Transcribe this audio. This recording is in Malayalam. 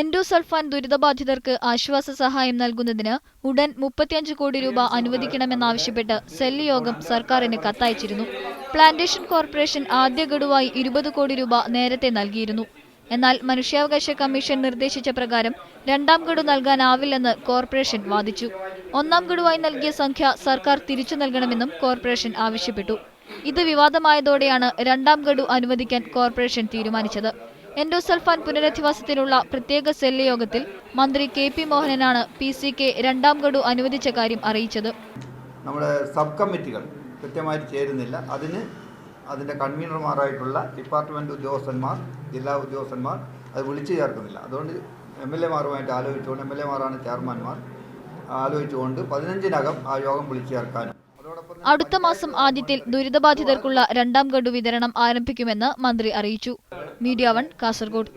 എൻഡോസൾഫാൻ ദുരിതബാധിതർക്ക് ആശ്വാസ സഹായം നൽകുന്നതിന് ഉടൻ മുപ്പത്തിയഞ്ച് കോടി രൂപ അനുവദിക്കണമെന്നാവശ്യപ്പെട്ട് സെല്ല് യോഗം സർക്കാരിന് കത്തയച്ചിരുന്നു. പ്ലാന്റേഷൻ കോർപ്പറേഷൻ ആദ്യ ഗഡുവായി ഇരുപത് കോടി രൂപ നേരത്തെ നൽകിയിരുന്നു. എന്നാൽ മനുഷ്യാവകാശ കമ്മീഷൻ നിർദ്ദേശിച്ച പ്രകാരം രണ്ടാം ഗഡു നൽകാനാവില്ലെന്ന് കോർപ്പറേഷൻ വാദിച്ചു. ഒന്നാം ഗഡുവായി നൽകിയ സംഖ്യ സർക്കാർ തിരിച്ചു നൽകണമെന്നും കോർപ്പറേഷൻ ആവശ്യപ്പെട്ടു. ഇത് വിവാദമായതോടെയാണ് രണ്ടാം ഗഡു അനുവദിക്കാൻ കോർപ്പറേഷൻ തീരുമാനിച്ചത്. എൻഡോസൾഫാൻ പുനരധിവാസത്തിനുള്ള പ്രത്യേക സെല്ല് യോഗത്തിൽ മന്ത്രി കെ പി മോഹനനാണ് പി സി കെ രണ്ടാം ഗഡു അനുവദിച്ച കാര്യം അറിയിച്ചത്. നമ്മുടെ സബ് കമ്മിറ്റികൾ കൃത്യമായിട്ട് ചേരുന്നില്ല. അതിന് അതിന്റെ കൺവീനർമാരായിട്ടുള്ള ഡിപ്പാർട്ട്മെന്റ് ഉദ്യോഗസ്ഥന്മാർ ജില്ലാ ഉദ്യോഗസ്ഥന്മാർ അത് വിളിച്ചു ചേർക്കുന്നില്ല. അതുകൊണ്ട് എം എൽ എമാരുമായിട്ട് ആലോചിച്ചുകൊണ്ട് എം എൽ എമാരാണ് ചെയർമാൻമാർ. ആലോചിച്ചുകൊണ്ട് പതിനഞ്ചിനകം ആ യോഗം വിളിച്ചു ചേർക്കാനും അടുത്ത മാസം ആദ്യത്തിൽ ദുരിതബാധിതർക്കുള്ള രണ്ടാം ഗഡു വിതരണം ആരംഭിക്കുമെന്ന് മന്ത്രി അറിയിച്ചു. Media one Kasaragod.